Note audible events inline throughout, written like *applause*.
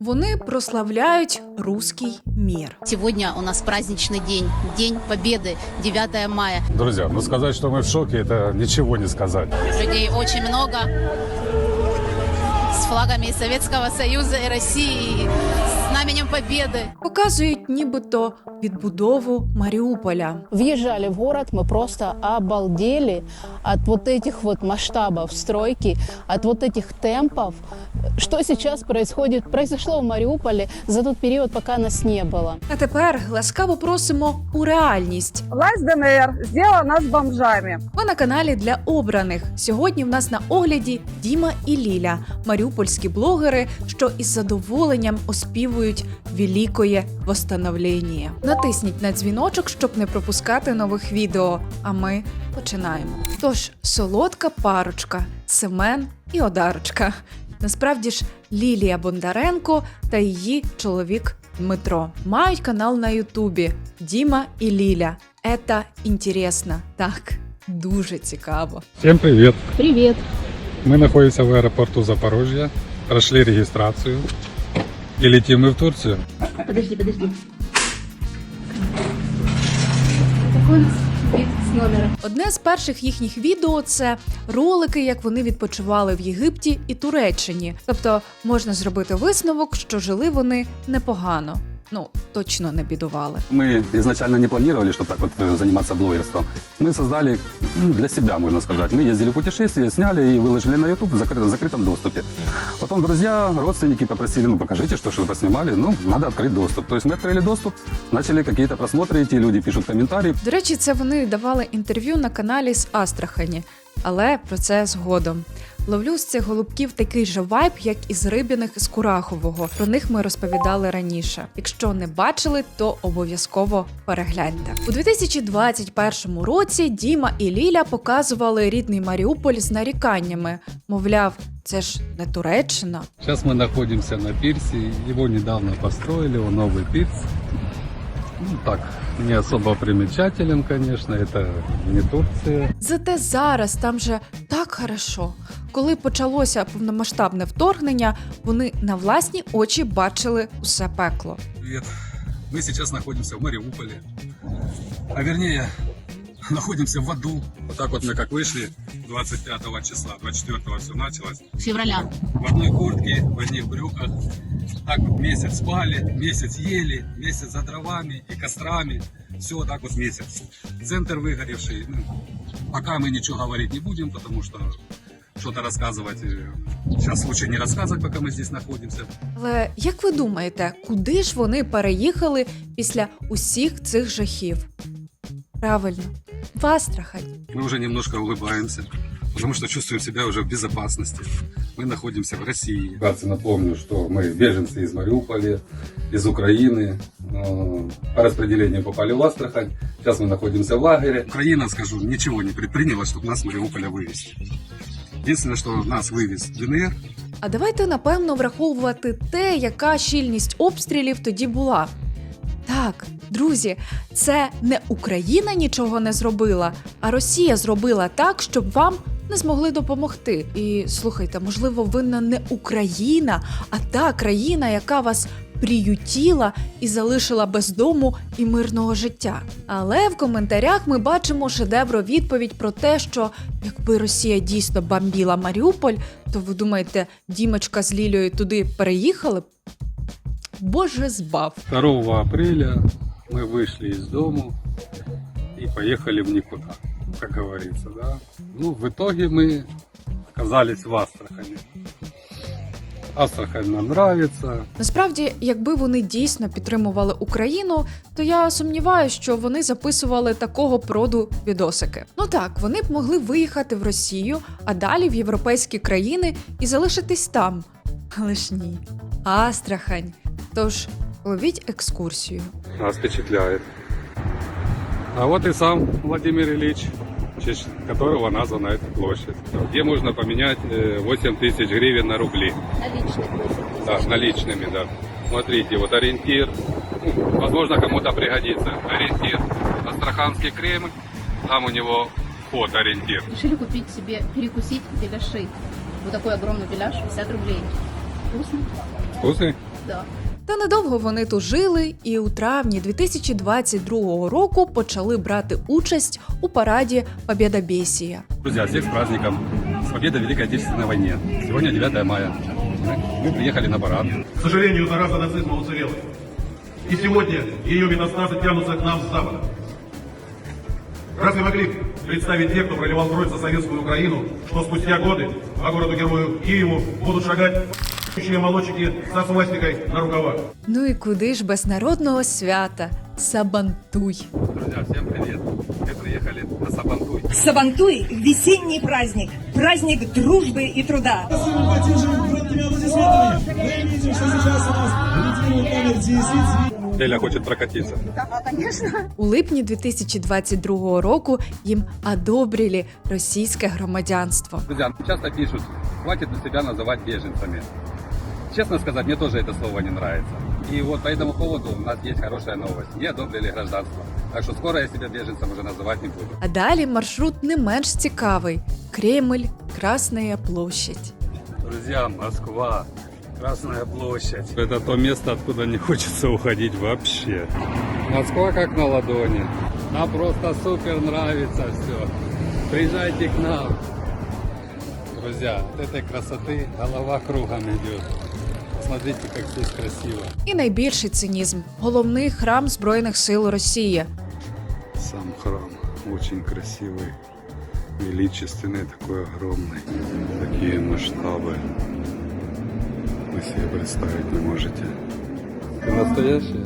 Вони прославляють руський мір. Сегодня у нас праздничный день, День Победы, 9 мая. Друзья, ну сказать, что мы в шоке, это ничего не сказать. Людей очень много с флагами Советского Союза, и России, знаменем Победы. Показують нібито відбудову Маріуполя. Въезжали в город, мы просто обалдели от вот этих вот масштабов стройки, от вот этих темпов. Что сейчас происходит, произошло в Мариуполе за тот период, пока нас не было. А тепер ласкаво просимо у реальність. Власть ДНР сделала нас бомжами. Ми на каналі для обраних. Сьогодні в нас на огляді Діма і Ліля, маріупольські блогери, що із задоволенням оспівують великое восстановлення. Натисніть на дзвіночок, щоб не пропускати нових відео. А ми починаємо. Тож, солодка парочка Семен і Одарочка. Насправді ж Лілія Бондаренко та її чоловік Дмитро мають канал на Ютубі Діма і Ліля. Ета інтересно. Так, дуже цікаво. Всем привет! Привет. Мы находимся в аэропорту Запорожья, прошли регистрацию и летим мы в Турцию. Подожди, подожди. Одне з перших їхніх відео це ролики, як вони відпочивали в Єгипті і Туреччині. Тобто можна зробити висновок, що жили вони непогано Ну точно не бідували. Мы изначально не планировали, что так вот э, заниматься блогерством. Мы создали ну, для себя, можно сказать. Мы ездили в путешествие, сняли и выложили на YouTube в закрытом, закрытом доступе. Потом друзья, родственники попросили, ну покажите, что же вы поснимали. Ну, надо открыть доступ. То есть мы открыли доступ, начали какие-то просмотры идти, люди пишут комментарии. До речі, це вони давали інтерв'ю на каналі з Астрахані, але про це згодом. Ловлю з цих голубків такий же вайб, як із риб'яних з Курахового. Про них ми розповідали раніше. Якщо не бачили, то обов'язково перегляньте. У 2021 році Діма і Ліля показували рідний Маріуполь з наріканнями. Мовляв, це ж не Туреччина. Сейчас мы находимся на пирсе, его недавно построили, он новый пирс. Ну так, не особо примечателен, конечно, это не Турция. Зате зараз там же так хорошо. Коли почалося повномасштабне вторгнення, вони на власні очі бачили усе пекло. Привет. Мы сейчас находимся в Мариуполе. А вернее, находимся *laughs* в аду. Вот так вот мы как вышли 25 числа, 24 все началось. Февраля. в одной куртке, в одних брюках. Так вот месяц спали, месяц ели, месяц за дровами и кострами. Все вот так вот месяц. Центр выгоревший. Ну, пока мы ничего говорить не будем, потому что что-то рассказывать. э, Сейчас лучше не рассказывать, пока мы здесь находимся. Але як ви думаєте, куди ж вони переїхали після усіх цих жахів? Правильно, в Астрахань. Мы уже немножко улыбаемся, потому что чувствуем себя уже в безопасности. Мы находимся в России. Вкратце напомню, что мы беженцы из Мариуполя, из Украины. э, По распределению попали в Астрахань. Сейчас мы находимся в лагере. Украина, скажу, ничего не предприняла, чтобы нас с Мариуполя вывести. Единственное, что нас вывез ДНР, А давайте напевно враховувати те, яка щільність обстрілів тоді була. Так, друзі, це не Україна нічого не зробила, а Росія зробила так, щоб вам не змогли допомогти. І слухайте, можливо, винна не Україна, а та країна, яка вас приютіла і залишила без дому і мирного життя. Але в коментарях ми бачимо шедевро відповідь про те, що якби Росія дійсно бомбіла Маріуполь, то ви думаєте, Дімочка з Лілею туди переїхали б? Боже збав. 2 апреля мы вышли из дому и поехали в никуда, как говорится, да. Ну, в итоге мы оказались в Астрахани. Астрахань нам нравится. Насправді, якби вони дійсно підтримували Україну, то я сумніваюся, що вони записували такого проду відосики. Ну так, вони б могли виїхати в Росію, а далі в європейські країни і залишитись там. Але ж ні. Астрахань. Тож ловіть екскурсію. Нас впечатляет. А вот и сам Владимир Ильич, в честь которого названа эта площадь, где можно поменять э, 8 тысяч гривен на рубли. Да, наличными, да. Смотрите, вот ориентир. Ну, Возможно, кому-то пригодится. Ориентир. Астраханский Кремль. Там у него вход ориентир. Решили купить себе, перекусить беляши. Вот такой огромный беляш, 50 рублей. Вкусно? Вкусный? Да. Та недовго вони тут жили, і у травні 2022 року почали брати участь у параді Побєдобєсія. Друзья, всех с праздником. С победой в Великой Отечественной войне. Сегодня 9 мая. Мы приехали на парад. К сожалению, зараза нацизма уцелела. И сегодня ее метастазы тянутся к нам с запада. Разве могли представить те, кто проливал кровь за советскую Украину, что спустя годы по городу-герою Киеву будут шагать ***щие молодчики со свастикой на рукавах? Ну і куди ж без народного свята? Сабантуй. Друзья, всем привет. Мы приехали на Сабантуй. Сабантуй – весенний праздник, праздник дружбы и труда. Эля хочет прокатиться. У липні 2022 року їм одобрили російське громадянство. Друзья, часто пишут, хватит на себя называть беженцами. Честно сказать, мне тоже это слово не нравится. И вот по этому поводу у нас есть хорошая новость. Мне одобрили гражданство. Так что скоро я себя беженцем уже называть не буду. А далі маршрут не менш цікавий: Кремль, Красная площадь. Друзья, Москва, Красная площадь. Это то место, откуда не хочется уходить вообще. Москва как на ладони. Нам просто супер нравится все. Приезжайте к нам. Друзья, от этой красоты голова кругом идет. Посмотрите, как здесь красиво. І найбільший цинізм головний храм Збройних сил Росії. Сам храм очень красивый, величественный, такой огромный. Такие масштабы. Вы себе представить не можете. Ты настоящая?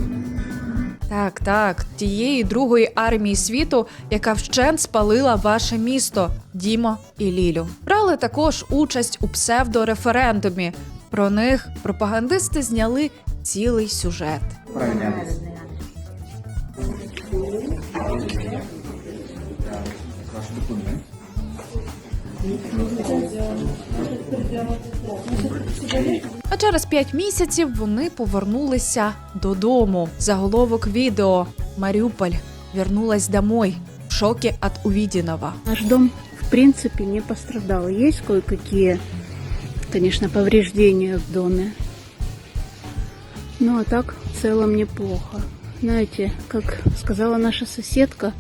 Так, так, тієї другої армії світу, яка вщент спалила ваше місто, Дімо і Лілю. Брали також участь у псевдореферендумі. про них пропагандисти зняли цілий сюжет. А через п'ять місяців вони повернулися додому. Заголовок відео Маріуполь вернулась домой в шокі від увиденного. Наш дом, в принципе, не пострадал. Есть кое-какие, конечно, повреждения в доме. Ну, а так, в целом, неплохо. Знаете, как сказала наша соседка,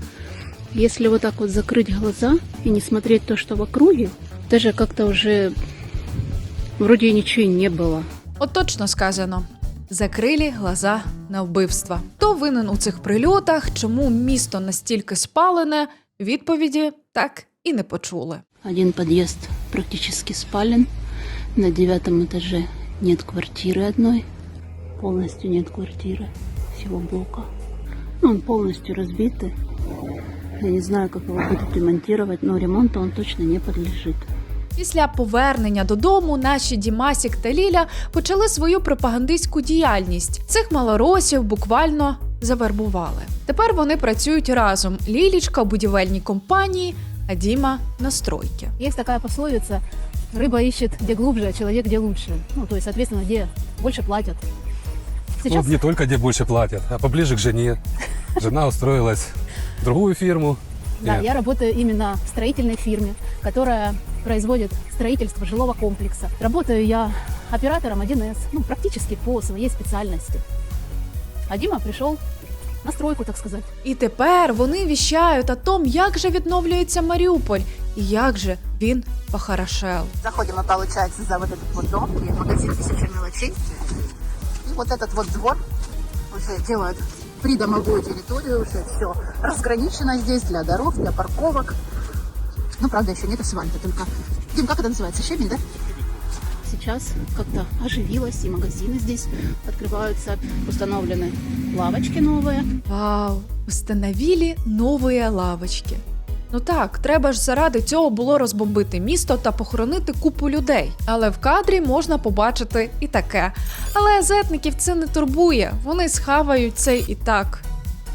если вот так вот закрыть глаза и не смотреть то, что в округе, даже как-то уже вроде и ничего и не было. От точно сказано. Закрилі глаза на вбивства. Хто винен у цих прильотах? Чому місто настільки спалене? Відповіді так і не почули. Один подъезд практически спален. На девятом этаже нет квартиры одной. Полностью нет квартиры всего блока. Ну, он полностью разбитый. Я не знаю, как его будут ремонтировать, но ремонту он точно не подлежит. Після повернення додому наші Дімасік та Ліля почали свою пропагандистську діяльність. Цих малоросів буквально завербували. Тепер вони працюють разом. Лілічка у будівельній компанії, а Діма на стройці. Есть такая пословица «рыба ищет где глубже, а человек где лучше». Ну, то есть, соответственно, где больше платят. Сейчас Ну, не только где больше платят, а поближе к жене. Жена устроилась в другую фирму. да, я работаю именно в строительной фирме, которая производит строительство жилого комплекса. Работаю я оператором 1С, ну, практически по своей специальности. А Дима пришел на стройку, так сказать. І тепер вони віщають о том, як же відновлюється Маріуполь і як же він похорошел. Заходим мы, получается, за вот этот вот дом, и магазин «Тысяча мелочей». И вот этот вот двор уже делают придомовую территорию, уже все разграничено здесь для дорог, для парковок. Ну, правда, еще нет асфальта, только... Дим, как это называется? Щебень, да? Сейчас как-то оживилось, и магазины здесь открываются, установлены лавочки новые. Вау, установили нові лавочки. Ну так, треба ж заради цього було розбомбити місто та похоронити купу людей. Але в кадрі можна побачити і таке. Але зетників це не турбує, вони схавають це і так.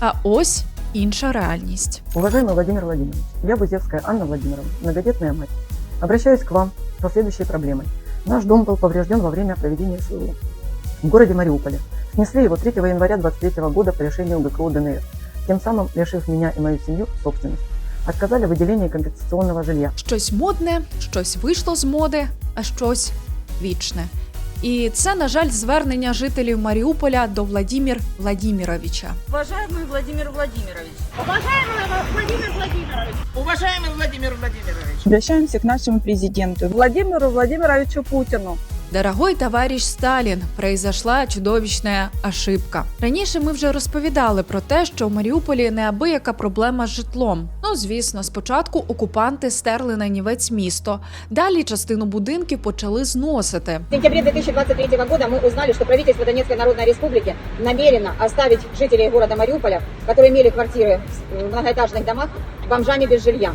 А ось інша реальність. Уважаемый Владимир Владимирович, я Бузевская Анна Владимировна, многодетная мать. Обращаюсь к вам по следующей проблемой. Наш дом был поврежден во время проведения СВО в городе Мариуполе. Снесли его 3 января 23 года по решению ГКУ ДНР, тем самым лишив меня и мою семью собственности. Отказали в выделении компенсационного жилья. Щось модне, щось вийшло з моди, а щось вічне. І це, на жаль, звернення жителів Маріуполя до Владімір Владіміровича. Уважаемый Владимир Владимирович. Уважаемый Владимир Владимирович. Уважаемый Владимир Владимирович. Обращаемся к нашему президенту. Владимиру Владимировичу Путину. Дорогой товариш Сталін, произошла чудовищна ошибка. Раніше ми вже розповідали про те, що в Маріуполі неабияка проблема з житлом. Ну звісно, спочатку окупанти стерли на нівець місто, далі частину будинків почали зносити. В сентябре 2023 года мы узнали, что правительство Донецкой Народной Республики намерено оставить жителей города Мариуполя, которые имели квартиры в многоэтажных домах, бомжами без жилья.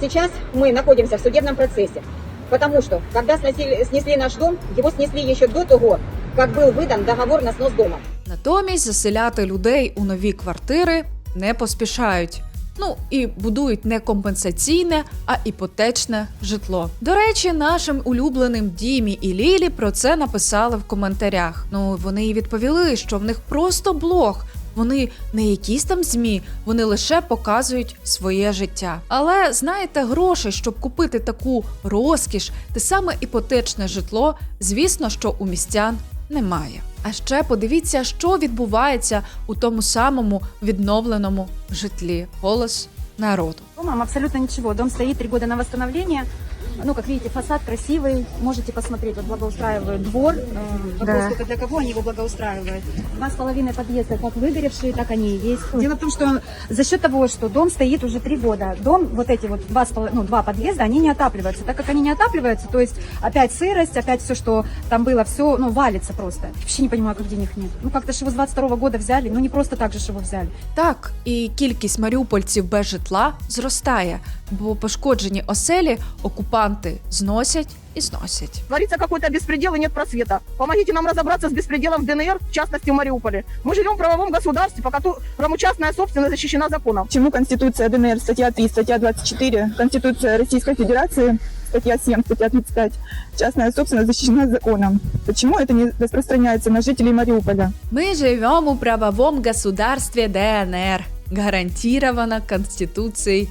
Сейчас мы находимся в судебном процессе, потому что, когда сносили- снесли наш дом, его снесли еще до того, как был выдан договор на снос дома. Натомість заселяти людей у нові квартири не поспішають. Ну і будують не компенсаційне, а іпотечне житло. До речі, нашим улюбленим Дімі і Лілі про це написали в коментарях. Ну вони і відповіли, що в них просто блог. Вони не якісь там змі, вони лише показують своє життя. Але знаєте, грошей, щоб купити таку розкіш, те саме іпотечне житло, звісно, що у містян немає. А ще подивіться, що відбувається у тому самому відновленому житлі. Голос народу. Домом абсолютно ничего. Дом стоит три года на восстановление. Ну, как видите, фасад красивый. Можете посмотреть, вот благоустраивают двор. Э, Вопрос Да. только для кого они его благоустраивают. Два с половиной подъезда как выгоревшие, так они и есть. Дело в том, что за счет того, что дом стоит уже три года, дом, вот эти вот два, с поло- ну, два подъезда, они не отапливаются. Так как они не отапливаются, то есть опять сырость, опять все, что там было, все, ну, валится просто. Вообще не понимаю, как денег нет. Ну, как-то же его с 22 года взяли, ну, не просто так же ж его взяли. Так, і кількість маріупольців без житла зростає, бо пошкоджені оселі окупанти зносять і зносять. Творится какой-то беспредел и нет просвета. Помогите нам разобраться с беспределом в ДНР, в частности в Мариуполе. Мы живем в правовом государстве, по которому частная собственность защищена законом. Почему Конституция ДНР, статья 3, статья 24, Конституция Российской Федерации, статья 7, статья 35, частная собственность защищена законом? Почему это не распространяется на жителей Мариуполя? Ми живемо у правовому государстві ДНР, гарантіровано Конституцією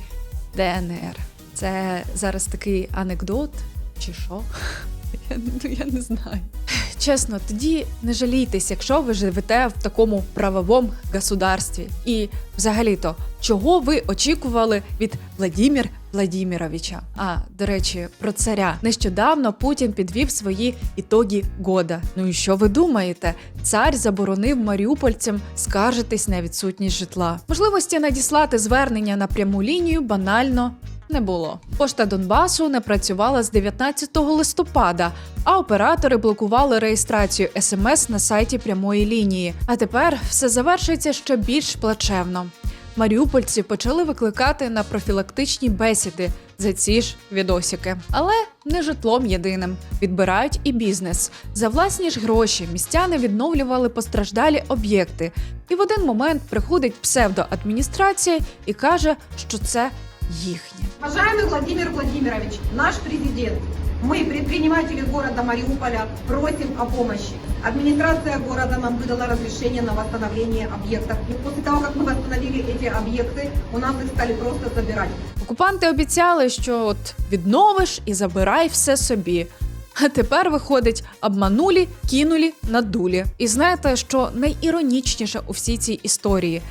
ДНР. Це зараз такий анекдот, чи що? *laughs* Я, ну, я не знаю. Чесно, тоді не жалійтесь, якщо ви живете в такому правовому государстві. І взагалі-то, чого ви очікували від Владімір Владіміровича? А до речі, про царя нещодавно Путін підвів свої ітоги года. Ну і що ви думаєте? Цар заборонив маріупольцям скаржитись на відсутність житла. Можливості надіслати звернення на пряму лінію банально не було. Пошта Донбасу не працювала з 19 листопада, а оператори блокували реєстрацію смс на сайті прямої лінії. А тепер все завершується ще більш плачевно. Маріупольці почали викликати на профілактичні бесіди за ці ж відосики. Але не житлом єдиним. Відбирають і бізнес. За власні ж гроші містяни відновлювали постраждалі об'єкти. І в один момент приходить псевдоадміністрація і каже, що це їхнє. Уважаемый Владимир Владимирович, наш президент, мы, предприниматели города Мариуполя, просим о помощи. Администрация города нам выдала разрешение на восстановление объектов. И после того, как мы восстановили эти объекты, у нас их стали просто забирать. Окупанти обіцяли, що от відновиш і забирай все собі. А тепер виходить, обманулі, кинулі, надулі. І знаєте, що найіронічніше у всій цій історії?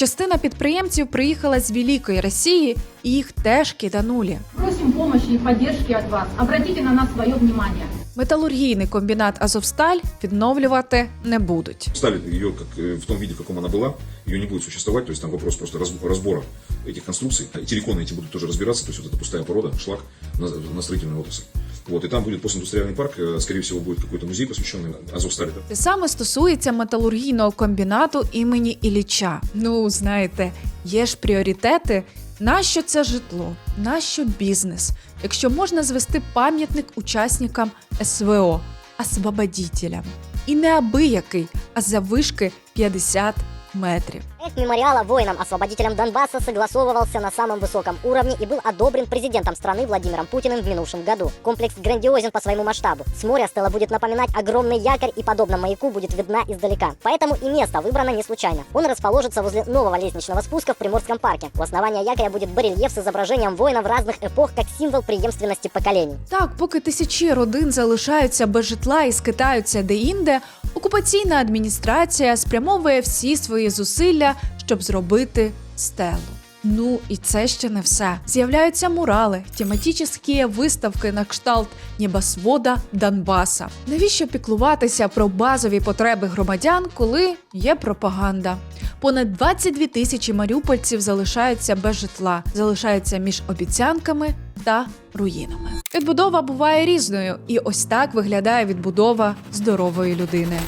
Частина підприємців приїхала з Великої Росії, і їх теж киданулі. Просим помощи и поддержки от вас. Обратите на нас свое внимание. Металургійний комбінат Азовсталь відновлювати не будуть. Ставит ее как, э, в том виде, в каком она была, ее не будет существовать, то есть там вопрос просто раз- разбора этих конструкций. Эти реконы эти будут тоже разбираться, то есть вот эта пустая порода, шлак на, на строительную отрасль. Вот, и там будет постиндустриальный парк, э, скорее всего, будет какой-то музей, посвященный Азовстали. Те саме стосується металургійного комбінату імені Ілліча. Ну, знаєте, є ж пріоритети. Нащо це житло? Нащо бізнес? Якщо можна звести пам'ятник учасникам СВО, освободітелям. І не абиякий, а завишки 50 метрів. Проект мемориала воинам-освободителям Донбасса согласовывался на самом высоком уровне и был одобрен президентом страны Владимиром Путиным в минувшем году. Комплекс грандиозен по своему масштабу. С моря стела будет напоминать огромный якорь и, подобно маяку, будет видна издалека. Поэтому и место выбрано не случайно. Он расположится возле нового лестничного спуска в Приморском парке. У основания якоря будет барельеф с изображением воинов разных эпох как символ преемственности поколений. Так, поки тисячі родин залишаються без житла і скитаються де-інде, окупаційна адміністрація спрямовує всі свої зусилля, щоб зробити стелу. Ну і це ще не все. З'являються мурали, тематичні виставки на кшталт небосвода Донбаса. Навіщо піклуватися про базові потреби громадян, коли є пропаганда? Понад 22 тисячі маріупольців залишаються без житла, залишаються між обіцянками та руїнами. Відбудова буває різною, і ось так виглядає відбудова здорової людини.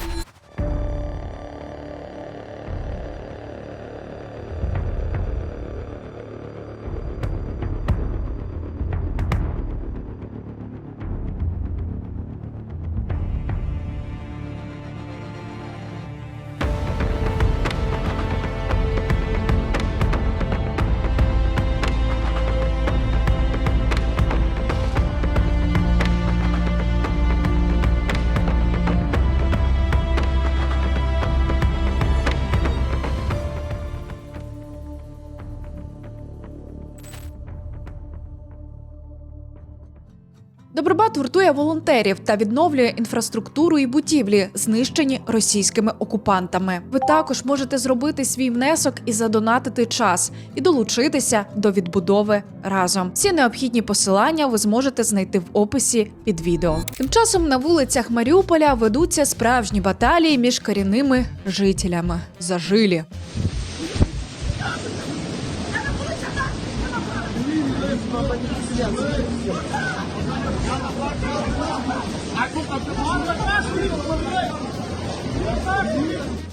Добробат гуртує волонтерів та відновлює інфраструктуру і будівлі, знищені російськими окупантами. Ви також можете зробити свій внесок і задонатити час і долучитися до відбудови разом. Всі необхідні посилання ви зможете знайти в описі під відео. Тим часом на вулицях Маріуполя ведуться справжні баталії між корінними жителями. Зажилі.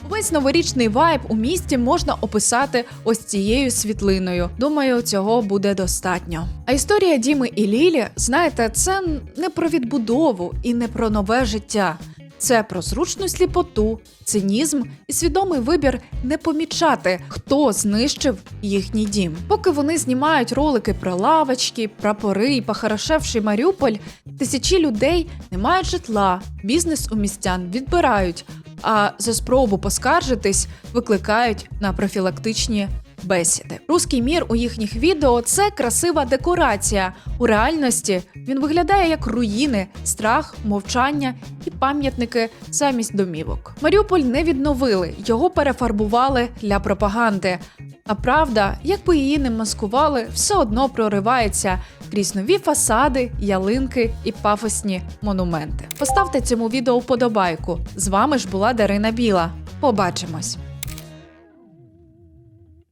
Весь новорічний вайб у місті можна описати ось цією світлиною. Думаю, цього буде достатньо. А історія Діми і Лілі, знаєте, це не про відбудову і не про нове життя. Це про зручну сліпоту, цинізм і свідомий вибір не помічати, хто знищив їхній дім. Поки вони знімають ролики про лавочки, прапори і похорошевший Маріуполь, тисячі людей не мають житла, бізнес у містян відбирають, а за спробу поскаржитись викликають на профілактичні бесіди. Руський мір у їхніх відео це красива декорація. У реальності він виглядає як руїни, страх, мовчання і пам'ятники замість домівок. Маріуполь не відновили, його перефарбували для пропаганди. А правда, як би її не маскували, все одно проривається крізь нові фасади, ялинки і пафосні монументи. Поставте цьому відео вподобайку. З вами ж була Дарина Біла. Побачимось!